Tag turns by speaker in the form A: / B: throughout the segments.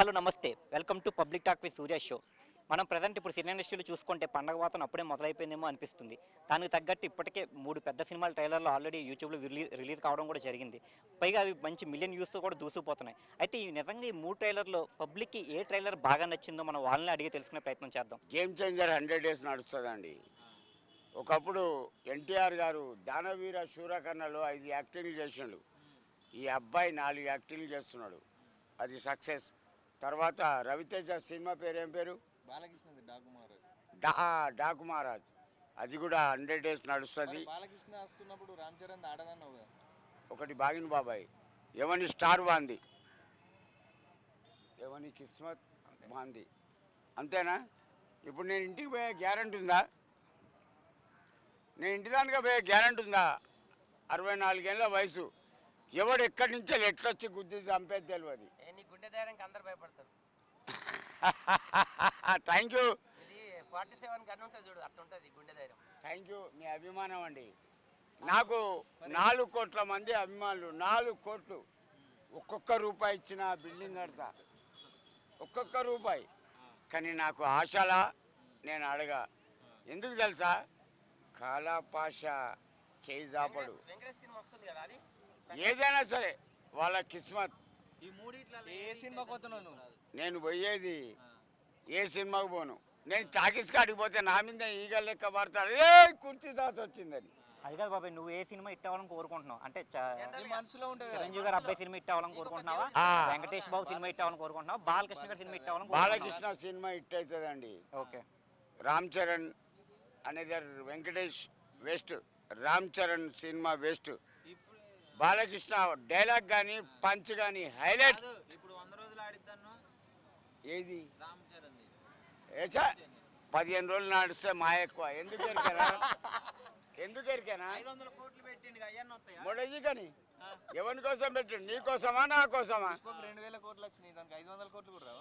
A: Hello నమస్తే. Welcome to public talk with Surya show మనం present ఇప్పుడు సినీ ఇండస్ట్రీలో చూసుకుంటే పండగ వాతం అప్పుడే మొదలైపోయిందేమో అనిపిస్తుంది. దానికి తగ్గట్టు ఇప్పటికే మూడు పెద్ద సినిమాల ట్రైలర్లు ఆల్రెడీ యూట్యూబ్లో రిలీజ్ రిలీజ్ కావడం కూడా జరిగింది. పైగా అవి మంచి మిలియన్ వ్యూస్తో కూడా దూసుకుపోతున్నాయి. అయితే ఈ నిజంగా ఈ మూడు ట్రైలర్లో పబ్లిక్కి ఏ ట్రైలర్ బాగా నచ్చిందో మనం వాళ్ళని అడిగి తెలుసుకునే ప్రయత్నం చేద్దాం.
B: గేమ్ చేంజర్ హండ్రెడ్ డేస్ నడుస్తుందండి. ఒకప్పుడు ఎన్టీఆర్ గారు దానవీర శూరకర్ణలో ఐదు యాక్టింగ్లు చేసిండు. ఈ అబ్బాయి నాలుగు యాక్టింగ్లు చేస్తున్నాడు. అది సక్సెస్. తర్వాత రవితేజ సినిమా పేరు ఏం పేరు?
C: బాలకృష్ణది డాకుమార్
B: డా డాకు మహారాజ్. అది కూడా హండ్రెడ్ డేస్ నడుస్తుంది.
C: బాలకృష్ణ వస్తున్నప్పుడు రామ్ చరణ్ ఆడదన్నావు కదా.
B: ఒకటి బాగిన బాబాయ్. ఎవని స్టార్ బాంది ఎవని కిస్మత్ బాంది అంతేనా? ఇప్పుడు నేను ఇంటికి పోయే గ్యారంటీ ఉందా? నేను ఇంటి దానిగా పోయే గ్యారంటీ ఉందా? అరవై నాలుగేళ్ళ వయసు. ఎవడు ఎక్కడి నుంచో ఎట్లొచ్చి గుద్ది చంపేది తెలియదు
D: ధైర్యంకి అందరు భయపడతారు.
B: థ్యాంక్ యూ
D: ఇది ఫార్టీ సెవెన్ గన్ ఉంటుంది చూడు అట్లా ఉంటుంది గుండె ధైర్యం.
B: థ్యాంక్ యూ మీ అభిమానం అండి. నాకు నాలుగు కోట్ల మంది అభిమానులు నాలుగు కోట్లు. ఒక్కొక్క రూపాయి ఇచ్చిన బిల్డింగ్ కడతా. ఒక్కొక్క రూపాయి. కానీ నాకు ఆశలా నేను అడగా. ఎందుకు తెలుసా? కాలాపాష చేయి
D: అది?
B: ఏదైనా సరే వాళ్ళ కిస్మత్.
D: ఈ మూడిట్లో
C: ఏ సినిమా పోతున్నావు నువ్వు?
B: నేను పోయేది ఏ సినిమాకు పోను? నేను టాకీస్ కాడికి పోతే నా మీద ఈగ లెక్క పడతాడు ఏ కుర్చీ తాత వచ్చిందని.
A: అది కాదు బాబాయ్ నువ్వు ఏ సినిమా హిట్ అవ్వాలని కోరుకుంటున్నావు? అంటే
C: మనసులో.
A: చిరంజీవి గారు అబ్బాయి సినిమా హిట్ అవ్వాలని కోరుకుంటున్నావా. వెంకటేష్ బాబు సినిమా హిట్ అవ్వాలని కోరుకుంటున్నావా? బాలకృష్ణ గారి సినిమా హిట్ అవ్వాలని?
B: బాలకృష్ణ సినిమా హిట్ అవుతుందండి.
A: ఓకే.
B: రామ్ చరణ్ అనేది Venkatesh waste Ram Charan cinema waste. Balakrishna dialogue కానీ పంచ్ కానీ హైలైట్.
D: ఇప్పుడు వంద రోజులు ఆడిద్దాను
B: ఏది? ఏచా పదిహేను రోజులు నడిస్తే మా ఎక్కువ. ఎందుకు ఎరికేనా ఎందుకు ఎరికేనా
D: కోట్లు
B: మొడజీ కానీ. ఎవరి కోసం పెట్టండి? నీ కోసమా నా కోసమా?
C: రెండు వేల కోట్లు వచ్చినాయి దానికి ఐదు వందల కోట్లు కూడా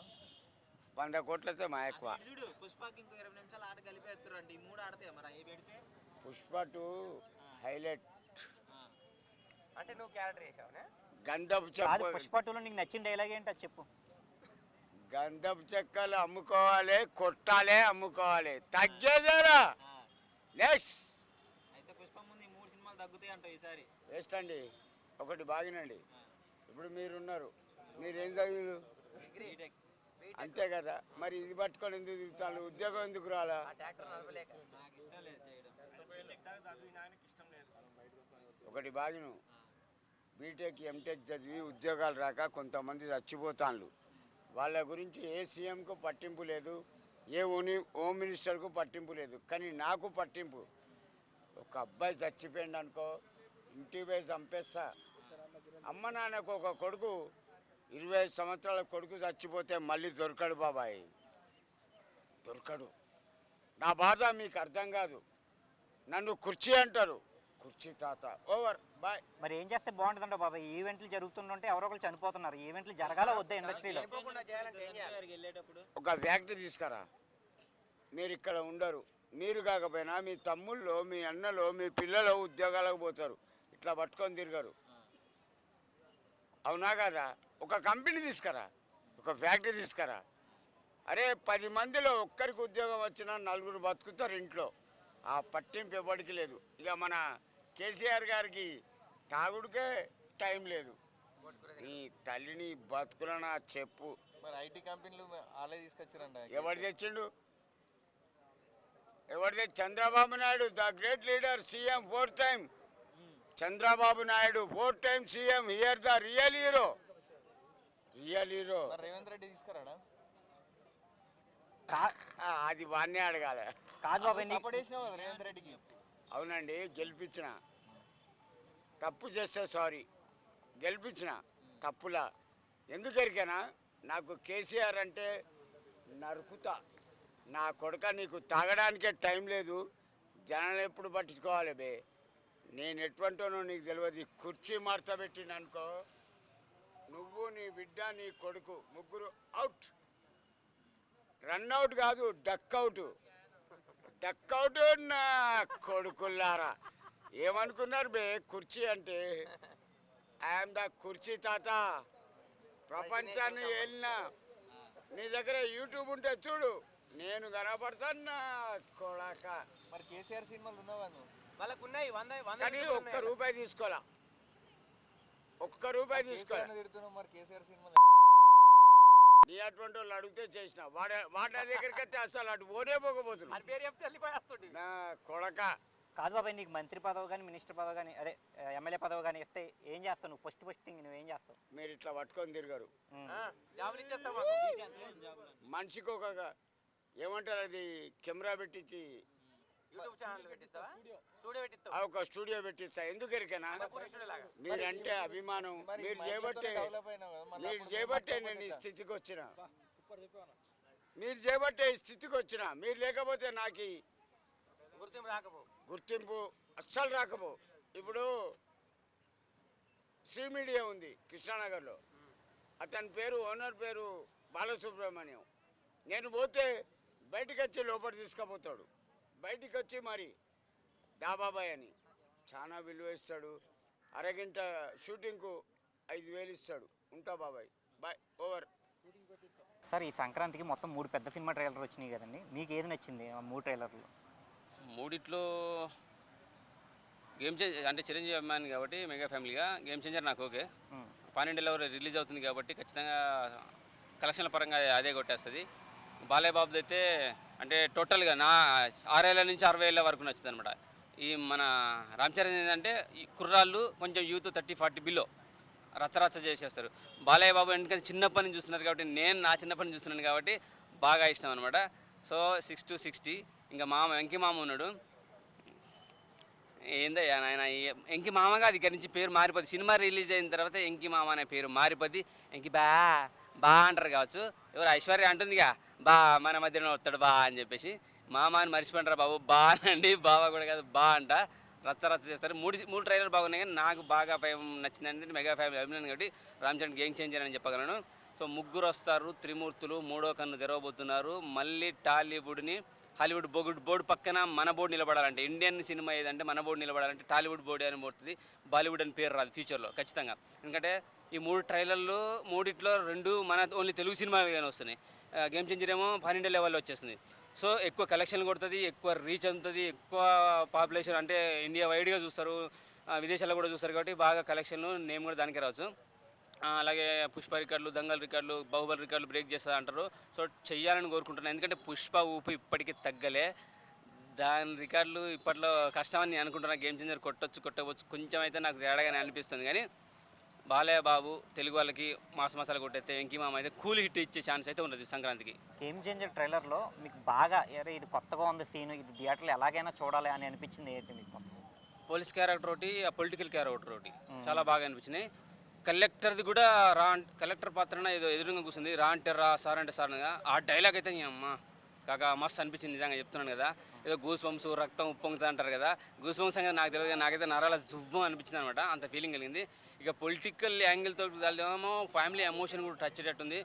B: వంద కోట్లతో మా ఎక్కువ.
D: చూడు పుష్పకి ఇంకో ఇరవై నిమిషాలు ఆట మూడు మరి? అవి పెడితే?
B: Pushpa two highlight.
D: అంటే నువ్వు క్యారెక్టర్ వేసావునే
B: గంధపు
A: కాదు టూలో నీకు నచ్చిన డైలాగ్ ఏంటి అది చెప్పు.
B: గంధపు చెక్కలు అమ్ముకోవాలి కొట్టాలి అమ్ముకోవాలి. తగ్గేదేరా. నెక్స్ట్
D: అయితే పుష్పం ముందు ఈ మూడు సినిమాలు తగ్గుతాయి అంటావు ఈసారి.
B: వేస్ట్ అండి. ఒకటి బాగినండి. ఇప్పుడు మీరున్నారు. మీరేం చదివారు అంతే కదా. మరి ఇది పట్టుకొని ఎందుకు తిరుగుతాను ఉద్యోగం ఎందుకు రాలా?
D: ఆ ట్రాక్టర్ నడపలేక. నాకు ఇష్టం లేదు చేయడం.
B: ఒకటి బాగిను. బీటెక్ ఎంటెక్ చదివి ఉద్యోగాలు రాక కొంతమంది చచ్చిపోతాన్లు. వాళ్ళ గురించి ఏ సీఎంకు పట్టింపు లేదు ఏ ఓని హోమ్ మినిస్టర్కు పట్టింపు లేదు. కానీ నాకు పట్టింపు. ఒక అబ్బాయి చచ్చిపోయింది అనుకో ఇంటి పోయి చంపేస్తా. అమ్మ నాన్నకు ఒక కొడుకు ఇరవై ఐదు సంవత్సరాల కొడుకు చచ్చిపోతే మళ్ళీ దొరకడు బాబాయ్. దొరకడు. నా బాధ మీకు అర్థం కాదు. నన్ను కుర్చీ అంటారు. కుర్చీ తాత. ఓవర్. బాయ్
A: మరి ఏం చేస్తే బాగుంటుందంటే బాబాయ్ ఈవెంట్లు జరుగుతుంటే ఎవరో ఒకరు చనిపోతున్నారు. ఈవెంట్లు జరగాల వద్దా ఇండస్ట్రీలో.
B: ఒక ఫ్యాక్టరీ తీసుకురా. మీరు ఇక్కడ ఉండరు. మీరు కాకపోయినా మీ తమ్ముళ్ళు మీ అన్నలు మీ పిల్లలు ఉద్యోగాలకు పోతారు. ఇట్లా పట్టుకొని తిరగరు. అవునా కదా? ఒక కంపెనీ తీసుకురా. ఒక ఫ్యాక్టరీ తీసుకురా. అరే పది మందిలో ఒక్కరికి ఉద్యోగం వచ్చినా నలుగురు బతుకుతారు ఇంట్లో. ఆ పట్టింపు ఎవరికి లేదు. ఇక మన కేసీఆర్ గారికి తాగుడికే టైం లేదు. నీ తల్లిని బతుకులనా చెప్పు.
C: మరి ఐటీ కంపెనీలు వాళ్ళే తీసుకొచ్చారంట.
B: ఎవరు తెచ్చిండు? ఎవరు తెచ్చి Chandrababu Naidu the great leader CM four time. Chandrababu Naidu four time CM here the real hero. Real hero.
C: Revanth Reddy తీసుకురాడా?
A: కా-
B: అది వాన్నే అడగాలి.
A: కదా
C: రేవంత్ రెడ్డికి.
B: అవునండి గెలిపించిన. తప్పు చేస్తే సారీ. గెలిపించిన తప్పులా. ఎందుకు నాకు కేసీఆర్ అంటే నరుకుతా. నా కొడుక నీకు తాగడానికే టైం లేదు. జనాలు ఎప్పుడు పట్టించుకోవాలి బే? నేను ఎటువంటినో నీకు తెలియదు కుర్చీ మార్చబెట్టిననుకో నువ్వు నీ బిడ్డ నీ కొడుకు ముగ్గురు అవుట్. రన్ అవుట్ కాదు డక్ అవుట్. డక్ అవుట్ నా కొడుకుల్లారా. ఏమనుకున్నారు బే కుర్చీ అంటే? ఐఎమ్ ద కుర్చీ తాత. ప్రపంచాన్ని వెళ్ళిన నీ దగ్గర యూట్యూబ్ ఉంటే చూడు నేను కనపడతాను నా కొడక.
C: మరి కేసీఆర్ సినిమాలు ఉన్నావా నువ్వు?
D: వాళ్ళకు ఉన్నాయి వంద వంద
B: కానీ ఒక్క. రూపాయి తీసుకోవాలా? ఒక్క రూపాయి తీసుకోవాలా?
C: తిడుతున్నావు మరి? కేసీఆర్ సినిమాలు
B: నీ అటువంటి వాళ్ళు అడిగితే చేసిన. వాడ వాడి దగ్గరికి అయితే అసలు అటు పోనే పోకపోతున్నాడు నా కొడక.
A: కాదు బాబాయ్ నీకు మంత్రి పదవి కానీ మినిస్టర్ పదవి కానీ అదే ఎమ్మెల్యే పదవి కానీ ఇస్తే ఏం చేస్తావు నువ్వు? ఫస్ట్ ఫస్ట్ థింగ్ నువ్వు ఏం చేస్తావు?
B: మీరు ఇట్లా పట్టుకొని తిరగరు. మనిషికి ఒక ఏమంటారు అది? కెమెరా పెట్టించి
D: యూట్యూబ్ ఛానల్ పెట్టిస్తావా? స్టూడియో పెట్టిస్తావు.
B: ఆ ఒక స్టూడియో పెట్టిస్తా. ఎందుకు ఎరికేనా? మీరంటే అభిమానం.
C: మరి
B: చేయబట్టే మీరు చేయబట్టే నేను ఈ. స్థితికి వచ్చిన. మీరు చేయబట్టే ఈ స్థితికి వచ్చిన. మీరు లేకపోతే నాకు ఈ
D: గుర్తింపు రాకపో.
B: గుర్తింపు అస్సలు రాకపో. ఇప్పుడు శ్రీ మీడియా ఉంది కృష్ణానగర్లో. అతని పేరు ఓనర్ పేరు బాలసుబ్రహ్మణ్యం. నేను పోతే బయటికి వచ్చి లోపల తీసుకుపోతాడు. బయటికి వచ్చి మరి డాబాబాయ్ అని చాలా విలువ ఇస్తాడు అరగంట షూటింగ్కు ఐదు వేలు ఇస్తాడు. ఉంటా బాబాయ్. బాయ్. ఓవర్.
A: సార్ ఈ సంక్రాంతికి మొత్తం మూడు పెద్ద సినిమా ట్రైలర్ వచ్చినాయి కదండి. మీకు ఏది నచ్చింది ఆ మూడు ట్రైలర్లు?
E: మూడిట్లో గేమ్ చేంజ్ అంటే చిరంజీవి అభిమాని కాబట్టి మెగా ఫ్యామిలీగా గేమ్ చేంజర్ నాకు ఓకే. పన్నెండులో రిలీజ్ అవుతుంది కాబట్టి ఖచ్చితంగా కలెక్షన్ల పరంగా అదే కొట్టేస్తుంది. బాలయ్య బాబుది అయితే అంటే టోటల్గా నా ఆరేళ్ళ నుంచి అరవై ఏళ్ళ వరకు నచ్చుతుంది అనమాట ఈ మన రామ్ చరణ్ ఏంటంటే ఈ కుర్రాళ్ళు కొంచెం యూత్ థర్టీ ఫార్టీ బిలో రచ్చరచ్చ చేసేస్తారు. బాలయ్య బాబు ఎందుకంటే చిన్నప్పటి నుంచి చూస్తున్నారు కాబట్టి నేను నా చిన్నప్పటి నుంచి చూస్తున్నాను కాబట్టి బాగా ఇష్టం అనమాట సో సిక్స్ టు సిక్స్టీ. ఇంకా మామ వెంకి మామ ఉన్నాడు. ఏందయ్యా నాయన ఎంకి మామగా అది ఇక్కడి నుంచి పేరు మారిపోద్ది. సినిమా రిలీజ్ అయిన తర్వాత ఎంకి మామ అనే పేరు మారిపోద్ది. ఎంకి బా బా అంటారు కావచ్చు. ఎవరు ఐశ్వర్య అంటుందిగా బా మన మధ్యలో వస్తాడు బా అని చెప్పేసి. మామ అని మర్చిపోంటారా బాబు బా అనండి. బావ కూడా కాదు బా అంట. రచ్చ రచ్చ చేస్తారు. మూడు మూడు ట్రైలర్ బాగున్నాయి కానీ నాకు బాగా భయం నచ్చింది అంటే మెగా ఫేమ్ అభినందన్ కాబట్టి రామ్ చరణ్ గేమ్ చేంజర్ అని చెప్పగలను. సో ముగ్గురు వస్తారు త్రిమూర్తులు మూడో కన్ను తెరవబోతున్నారు. మళ్ళీ టాలీవుడ్ని హాలీవుడ్ బోగుడ్ బోర్డు పక్కన మన బోర్డు నిలబడాలంటే ఇండియన్ సినిమా ఏదంటే మన బోర్డు నిలబడాలంటే టాలీవుడ్ బోర్డు అని పోతుంది బాలీవుడ్ అని పేరు రాదు ఫ్యూచర్లో ఖచ్చితంగా. ఎందుకంటే ఈ మూడు ట్రైలర్లు మూడిట్లో రెండు మన ఓన్లీ తెలుగు సినిమాగానే వస్తున్నాయి. గేమ్ చేంజర్ ఏమో పన్నెండు లెవెల్లో వచ్చేస్తుంది. సో ఎక్కువ కలెక్షన్ కొడుతుంది ఎక్కువ రీచ్ అందుతుంది ఎక్కువ పాపులేషన్ అంటే ఇండియా వైడ్గా చూస్తారు విదేశాల్లో కూడా చూస్తారు కాబట్టి బాగా కలెక్షన్లు నేమ్ కూడా దానికే రావచ్చు. అలాగే పుష్ప రికార్డులు దంగల్ రికార్డులు బాహుబలి రికార్డులు బ్రేక్ చేస్తుంది అంటారు. సో చెయ్యాలని కోరుకుంటున్నాను ఎందుకంటే పుష్ప ఊపు ఇప్పటికీ తగ్గలే. దాని రికార్డులు ఇప్పట్లో కష్టమని నేను అనుకుంటున్నా. గేమ్ చేంజర్ కొట్టొచ్చు కొట్టవచ్చు కొంచెం అయితే నాకు తేడాగానే అనిపిస్తుంది. కానీ బాలయ్య బాబు తెలుగు వాళ్ళకి మాస మసాలా కొట్టేస్తే వెంకీ మామ అయితే కూల్ హిట్ ఇచ్చే ఛాన్స్ అయితే ఉన్నది సంక్రాంతికి.
A: గేమ్ చేంజర్ ట్రైలర్లో మీకు బాగా అరే ఇది కొత్తగా ఉంది సీన్ ఇది థియేటర్లో ఎలాగైనా చూడాలి అని అనిపించింది ఏంటి మీకు?
E: పోలీస్ క్యారెక్టర్ ఒకటి ఆ పొలిటికల్ క్యారెక్టర్ ఒకటి. చాలా బాగా అనిపించినాయి కలెక్టర్ది కూడా రా కలెక్టర్ పాత్రన ఏదో ఎదురుగా కూర్చుంది. రా అంటే రా సార్ అంటే సార్ అనగా ఆ డైలాగ్ అయితే నీ అమ్మ కాక మస్తు అనిపించింది నిజంగా చెప్తున్నాను కదా. ఏదో గూస్ వంశ రక్తం ఉప్పొంగుతా అంటారు కదా. గూస్ వంశ సంగతి నాకు తెలియదు నాకైతే నరాల జువ్వం అనిపించింది అనమాట. అంత ఫీలింగ్ కలిగింది. ఇక పొలిటికల్ యాంగిల్తో ఏమో ఫ్యామిలీ ఎమోషన్ కూడా టచ్ అయ్యేటట్టుంది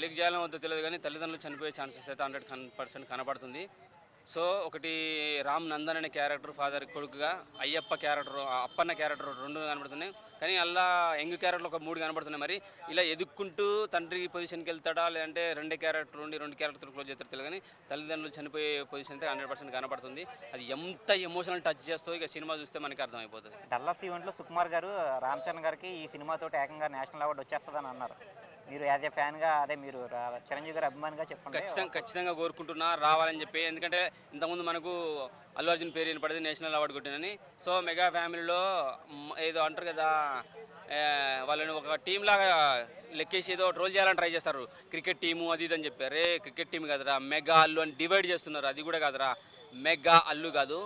E: లీక్ చేయాలని వద్దో తెలియదు కానీ తల్లిదండ్రులు చనిపోయే ఛాన్సెస్ అయితే హండ్రెడ్ పర్సెంట్ కనబడుతుంది. సో ఒకటి రామ్ నందన్ అనే క్యారెక్టర్ ఫాదర్ కొడుకుగా అయ్యప్ప క్యారెక్టర్ అప్పన్న క్యారెక్టర్ రెండు కనబడుతున్నాయి. కానీ అలా యంగ్ క్యారెక్టర్లు ఒక మూడు కనబడుతున్నాయి. మరి ఇలా ఎదుక్కుంటూ తండ్రి పొజిషన్కి వెళ్తాడా? లేదంటే రెండే క్యారెక్టర్ ఉండి రెండు క్యారెక్టర్ క్లోజ్ చేస్తారు తెలియదు కానీ తల్లిదండ్రులు చనిపోయే పొజిషన్ అయితే హండ్రెడ్ పర్సెంట్ కనబడుతుంది అది ఎంత ఎమోషనల్ టచ్ చేస్తో ఇక సినిమా చూస్తే మనకి అర్థమైపోతుంది.
A: డల్లాస్ ఈవెంట్లో సుకుమార్ గారు రామ్ చరణ్ గారికి ఈ సినిమాతో ఏకంగా నేషనల్ అవార్డు వచ్చేస్తుందని అన్నారు. మీరు యాజ్ ఏ ఫ్యాన్గా అదే మీరు చిరంజీవి గారి అభిమానిగా చెప్పండి.
E: ఖచ్చితంగా ఖచ్చితంగా కోరుకుంటున్నా రావాలని చెప్పి. ఎందుకంటే ఇంతకుముందు మనకు అల్లు అర్జున్ పేరు వినపడింది నేషనల్ అవార్డు కొట్టినని సో మెగా ఫ్యామిలీలో ఏదో అంటారు కదా వాళ్ళని ఒక టీం లాగా లెక్కేసి ఏదో ట్రోల్ చేయాలని ట్రై చేస్తారు. క్రికెట్ టీము అది ఇది అని చెప్పారు. రే క్రికెట్ టీం కాదురా మెగా అల్లు అని డివైడ్ చేస్తున్నారు. అది కూడా కాదురా మెగా అల్లు కాదు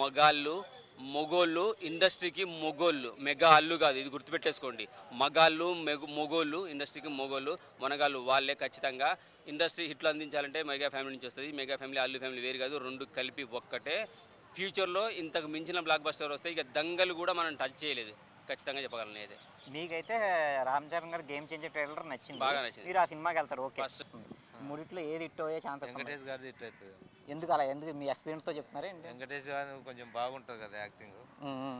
E: మగాళ్ళు మొగోళ్ళు ఇండస్ట్రీకి మొగోళ్ళు మెగా అల్లు కాదు ఇది గుర్తుపెట్టేసుకోండి. మగాళ్ళు మెగు మొగోళ్ళు ఇండస్ట్రీకి మొగోళ్ళు మొనగాళ్ళు వాళ్ళే ఖచ్చితంగా. ఇండస్ట్రీ హిట్లు అందించాలంటే మెగా ఫ్యామిలీ నుంచి వస్తుంది. మెగా ఫ్యామిలీ అల్లు ఫ్యామిలీ వేరు కాదు రెండు కలిపి ఒక్కటే. ఫ్యూచర్లో ఇంతకు మించిన బ్లాక్ బస్టర్ వస్తాయి ఇక దంగలు కూడా మనం టచ్ చేయలేదు. ఖచ్చితంగా చెప్పగలను అయితే
A: మీకైతే రామ్ చరణ్ గారు గేమ్ చేంజర్ ట్రైలర్ నచ్చింది.
E: బాగా నచ్చింది.
A: మీరు ఆ సినిమాకి వెళ్తారు. ఓకే.
E: First.
A: మూడిట్లో ఏది ఇట్టో అయ్యే ఛాన్సెస్
F: వెంకటేష్ గారిది ఇట్ అవుతుంది.
A: ఎందుకు అలా ఎందుకు మీ ఎక్స్పీరియన్స్తో చెప్తున్నారా ఏంటి?
F: వెంకటేష్ గారు కొంచెం బాగుంటుంది కదా యాక్టింగ్.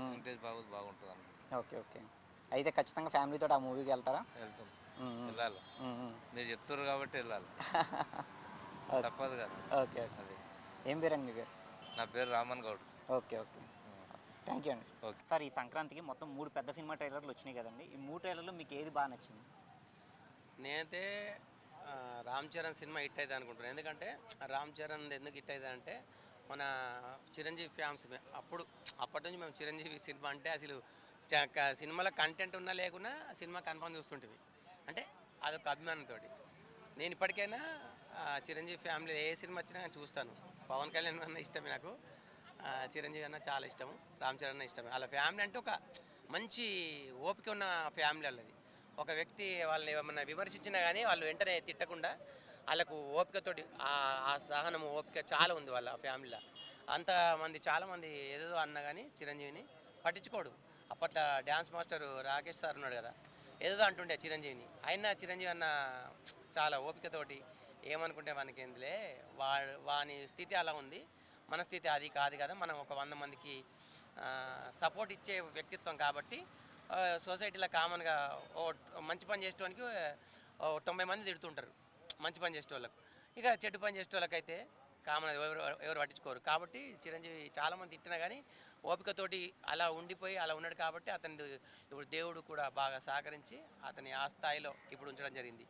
F: వెంకటేష్ బాబు బాగుంటుంది
A: ఓకే ఓకే. అయితే ఖచ్చితంగా ఫ్యామిలీతో ఆ మూవీకి వెళ్తారా?
F: వెళ్తాం. వెళ్ళాలి. మీరు చెప్తారు కాబట్టి వెళ్ళాలి. తప్పదు కదా.
A: Okay okay.
F: అది.
A: ఏం పేరండి మీ పేరు?
F: నా పేరు Raman Goud.
A: Okay okay. Thank you అండి.
F: ఓకే.
A: సార్ ఈ సంక్రాంతికి మొత్తం మూడు పెద్ద సినిమా ట్రైలర్లు వచ్చినాయి కదండి. ఈ మూడు ట్రైలర్లో మీకు ఏది బాగా నచ్చింది?
G: నేనైతే రామ్ చరణ్ సినిమా హిట్ అవుతుంది అనుకుంటున్నాను. ఎందుకంటే రామ్ చరణ్ ఎందుకు హిట్ అవుతుంది అంటే మన చిరంజీవి ఫ్యాన్స్ అప్పుడు అప్పటి నుంచి మేము చిరంజీవి సినిమా అంటే అసలు సినిమాలో కంటెంట్ ఉన్నా లేకున్నా సినిమా కన్ఫర్మ్ చూస్తుంటుంది అంటే అదొక అభిమానంతో నేను ఇప్పటికైనా చిరంజీవి ఫ్యామిలీ ఏ సినిమా వచ్చినా నేను చూస్తాను. పవన్ కళ్యాణ్ అన్న ఇష్టమే నాకు. చిరంజీవి అన్న చాలా ఇష్టం రామ్ చరణ్ అన్న ఇష్టమే. వాళ్ళ ఫ్యామిలీ అంటే ఒక మంచి ఓపిక ఉన్న ఫ్యామిలీ వాళ్ళది. ఒక వ్యక్తి వాళ్ళని ఏమన్నా విమర్శించినా కానీ వాళ్ళు వెంటనే తిట్టకుండా వాళ్ళకు ఓపికతోటి ఆ సహనము ఓపిక చాలా ఉంది వాళ్ళ ఫ్యామిలీలో. అంతమంది చాలామంది ఏదేదో అన్నా కానీ చిరంజీవిని పట్టించుకోడు. అప్పట్లో డ్యాన్స్ మాస్టర్ రాకేష్ సార్ ఉన్నాడు కదా ఏదో అంటుండే చిరంజీవిని. అయినా చిరంజీవి అన్న చాలా ఓపికతోటి ఏమనుకుంటే మనకి ఏందిలే వా వాని స్థితి అలా ఉంది. మన స్థితి అది కాదు కదా మనం ఒక వంద మందికి సపోర్ట్ ఇచ్చే వ్యక్తిత్వం కాబట్టి సొసైటీలో కామన్గా ఓ మంచి పని చేసేవానికి తొంభై మంది తిడుతుంటారు. మంచి పని చేసేటోళ్ళకు. ఇక చెడ్డు పని చేసే వాళ్ళకైతే కామన్ ఎవరు ఎవరు పట్టించుకోరు. కాబట్టి చిరంజీవి చాలామంది తిట్టినా కానీ ఓపికతోటి అలా ఉండిపోయి అలా ఉన్నాడు కాబట్టి అతని ఇప్పుడు దేవుడు కూడా బాగా సహకరించి అతని ఆ స్థాయిలో ఇప్పుడు ఉంచడం జరిగింది.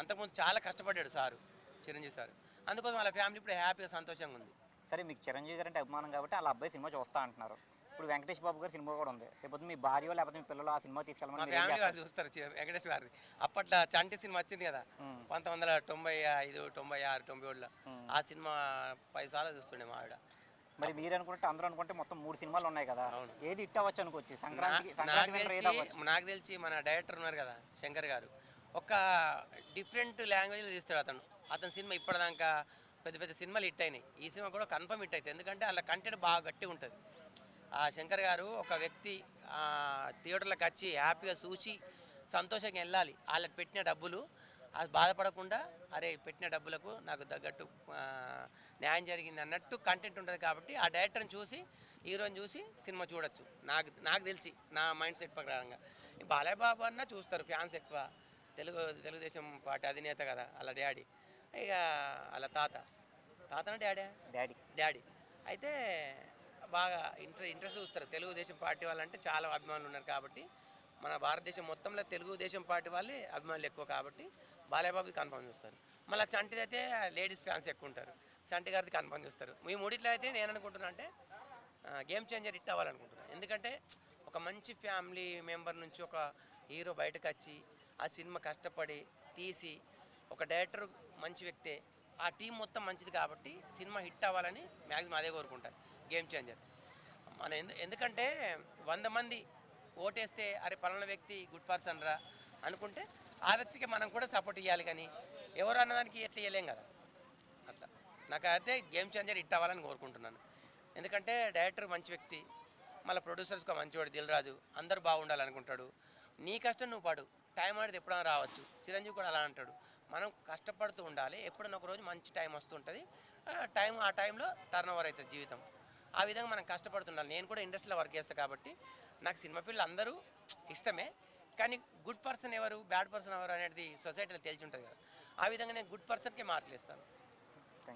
G: అంతకుముందు చాలా కష్టపడ్డాడు సారు చిరంజీవి సార్. అందుకోసం వాళ్ళ ఫ్యామిలీ ఇప్పుడు హ్యాపీగా సంతోషంగా ఉంది.
A: సరే మీకు చిరంజీవి గారు అంటే అభిమానం కాబట్టి వాళ్ళ అబ్బాయి సినిమా చూస్తా అంటున్నారు. ఇప్పుడు వెంకటేష్ బాబు గారి సినిమా కూడా ఉంది. లేకపోతే మీ భార్య లేకపోతే మీ పిల్లలు ఆ సినిమా తీసుకెళ్ళమని
G: ఫ్యామిలీ
A: చేస్తారు?
G: వాళ్ళు చూస్తారు? చి- వెంకటేష్ గారిది. అప్పట్లో చంటి సినిమా వచ్చింది కదా
A: మ్మ్.
G: పంతొమ్మిది వందల తొంభై ఐదు తొంభై ఆరు తొంభై ఏడులో. ఆ సినిమా పది సార్లు చూస్తుండే మా ఆవిడ.
A: మరి మీరు అనుకుంటే అందరూ అనుకుంటే మొత్తం మూడు సినిమాలు ఉన్నాయి కదా. ఏది ఇట్ అవ్వచ్చు అనుకోవచ్చు? సంక్రాంతికి సంక్రాంతి
G: నాకు తెలిసి మన డైరెక్టర్ ఉన్నారు కదా శంకర్ గారు. ఒక డిఫరెంట్ లాంగ్వేజ్లో తీస్తాడు అతను. అతని సినిమా ఇప్పటిదాకా పెద్ద పెద్ద సినిమాలు హిట్ అయినాయి. ఈ సినిమా కూడా కన్ఫర్మ్ హిట్ అవుతుంది. ఎందుకంటే అలా కంటెంట్ బాగా గట్టి ఉంటుంది. ఆ శంకర్ గారు ఒక వ్యక్తి థియేటర్లకు వచ్చి హ్యాపీగా చూసి సంతోషంగా వెళ్ళాలి. వాళ్ళకి పెట్టిన డబ్బులు అది బాధపడకుండా అరే పెట్టిన డబ్బులకు నాకు తగ్గట్టు న్యాయం జరిగింది అన్నట్టు కంటెంట్ ఉంటుంది కాబట్టి ఆ డైరెక్టర్ని చూసి హీరోని చూసి సినిమా చూడొచ్చు. నాకు నాకు తెలిసి నా మైండ్ సెట్ ప్రకారంగా. బాలయ్య బాబు అన్న చూస్తారు ఫ్యాన్స్ ఎక్కువ. తెలుగు తెలుగుదేశం పార్టీ అధినేత కదా వాళ్ళ డాడీ. ఇక వాళ్ళ తాత. తాతన డాడీ?
A: డాడీ.
G: డాడీ. అయితే బాగా ఇంట్రె ఇంట్రెస్ట్ చూస్తారు. తెలుగుదేశం పార్టీ వాళ్ళంటే చాలా అభిమానులు ఉన్నారు కాబట్టి మన భారతదేశం మొత్తంలో తెలుగుదేశం పార్టీ వాళ్ళే అభిమానులు ఎక్కువ కాబట్టి బాలయ్యబాబుది కన్ఫర్మ్ చూస్తారు. మళ్ళీ చంటిది అయితే లేడీస్ ఫ్యాన్స్ ఎక్కువ ఉంటారు. చంటి గారిది కన్ఫర్మ్ చూస్తారు. మీ మూడిట్లో అయితే నేను అనుకుంటున్నా అంటే గేమ్ చేంజర్ హిట్ అవ్వాలనుకుంటున్నాను ఎందుకంటే ఒక మంచి ఫ్యామిలీ మెంబర్ నుంచి ఒక హీరో బయటకు వచ్చి ఆ సినిమా కష్టపడి తీసి ఒక డైరెక్టర్ మంచి వ్యక్తే ఆ టీం మొత్తం మంచిది కాబట్టి సినిమా హిట్ అవ్వాలని మ్యాక్సిమం అదే కోరుకుంటారు. Game changer. మన ఎందు ఎందుకంటే వంద మంది ఓటేస్తే అరే పలానా వ్యక్తి గుడ్ పర్సన్ రా అనుకుంటే ఆ వ్యక్తికి మనం కూడా సపోర్ట్ ఇవ్వాలి కానీ ఎవరు అన్నదానికి ఎట్లా ఇవ్వలేం కదా. అట్లా. నాకు అయితే గేమ్ చేంజర్ హిట్ అవ్వాలని కోరుకుంటున్నాను. ఎందుకంటే డైరెక్టర్ మంచి వ్యక్తి మళ్ళీ ప్రొడ్యూసర్స్కి మంచివాడు దిల్ రాజు అందరూ బాగుండాలనుకుంటాడు. నీ కష్టం నువ్వు పడు టైం అనేది ఎప్పుడైనా రావచ్చు. చిరంజీవి కూడా అలా అంటాడు. మనం కష్టపడుతూ ఉండాలి ఎప్పుడన్నా ఒక రోజు మంచి టైం వస్తుంటుంది టైం ఆ టైంలో టర్న్ ఓవర్ అవుతుంది జీవితం. ఆ విధంగా మనం కష్టపడుతుండాలి. నేను కూడా ఇండస్ట్రీలో వర్క్ చేస్తాను కాబట్టి నాకు సినిమా ఫీల్డ్ అందరూ ఇష్టమే. కానీ గుడ్ పర్సన్ ఎవరు బ్యాడ్ పర్సన్ ఎవరు అనేది సొసైటీలో తెలిసి ఉంటుంది కదా. ఆ విధంగా నేను గుడ్ పర్సన్కే మార్కులు ఇస్తాను.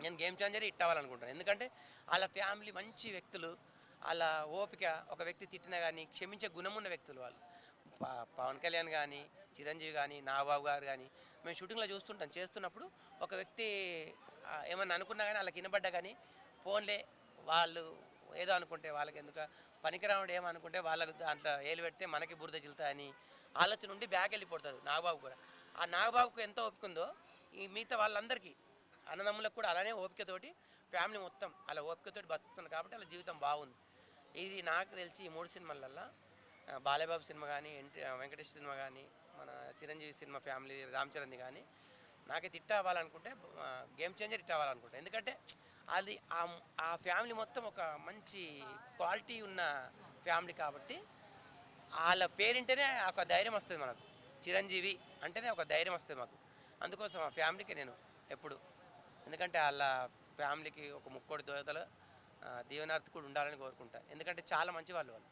G: నేను గేమ్ చేంజర్ ఇట్ అవ్వాలనుకుంటాను ఎందుకంటే వాళ్ళ ఫ్యామిలీ మంచి వ్యక్తులు వాళ్ళ ఓపిక ఒక వ్యక్తి తిట్టినా కానీ క్షమించే గుణమున్న వ్యక్తులు వాళ్ళు. పవన్ కళ్యాణ్ కానీ చిరంజీవి కానీ నాగబాబు గారు కానీ మేము షూటింగ్లో చూస్తుంటాం. చేస్తున్నప్పుడు ఒక వ్యక్తి ఏమన్నా అనుకున్నా కానీ వాళ్ళకి వినబడ్డా కానీ ఫోన్లే వాళ్ళు ఏదో అనుకుంటే వాళ్ళకి ఎందుకు పనికిరావడం ఏమనుకుంటే వాళ్ళకు దాంట్లో ఏలు పెడితే మనకి బురద చిల్తాయని ఆలోచన నుండి బ్యాక్ వెళ్ళిపోతారు నాగబాబు కూడా. ఆ నాగబాబుకు ఎంత ఓపిక ఉందో ఈ మిగతా వాళ్ళందరికీ అన్నదమ్ములకు కూడా అలానే ఓపికతోటి ఫ్యామిలీ మొత్తం అలా ఓపికతోటి బతుకుతుంది కాబట్టి అలా జీవితం బాగుంది. ఇది నాకు తెలిసి ఈ మూడు సినిమాలల్లో బాలయబాబు సినిమా కానీ ఎన్టీ వెంకటేష్ సినిమా కానీ మన చిరంజీవి సినిమా ఫ్యామిలీ రామ్ చరణ్ది కానీ నాకైతే హిట్ అవ్వాలనుకుంటే గేమ్ చేంజర్ హిట్ అవ్వాలనుకుంటా. ఎందుకంటే అది ఆ ఫ్యామిలీ మొత్తం ఒక మంచి క్వాలిటీ ఉన్న ఫ్యామిలీ కాబట్టి వాళ్ళ పేరింటేనే ఒక ధైర్యం వస్తుంది మనకు. చిరంజీవి అంటేనే ఒక ధైర్యం వస్తుంది మాకు. అందుకోసం ఆ ఫ్యామిలీకి నేను ఎప్పుడు ఎందుకంటే వాళ్ళ ఫ్యామిలీకి ఒక ముక్కోటి దోతలు దీవెనార్థి కూడా ఉండాలని కోరుకుంటా. ఎందుకంటే చాలా మంచి వాళ్ళు వాళ్ళు.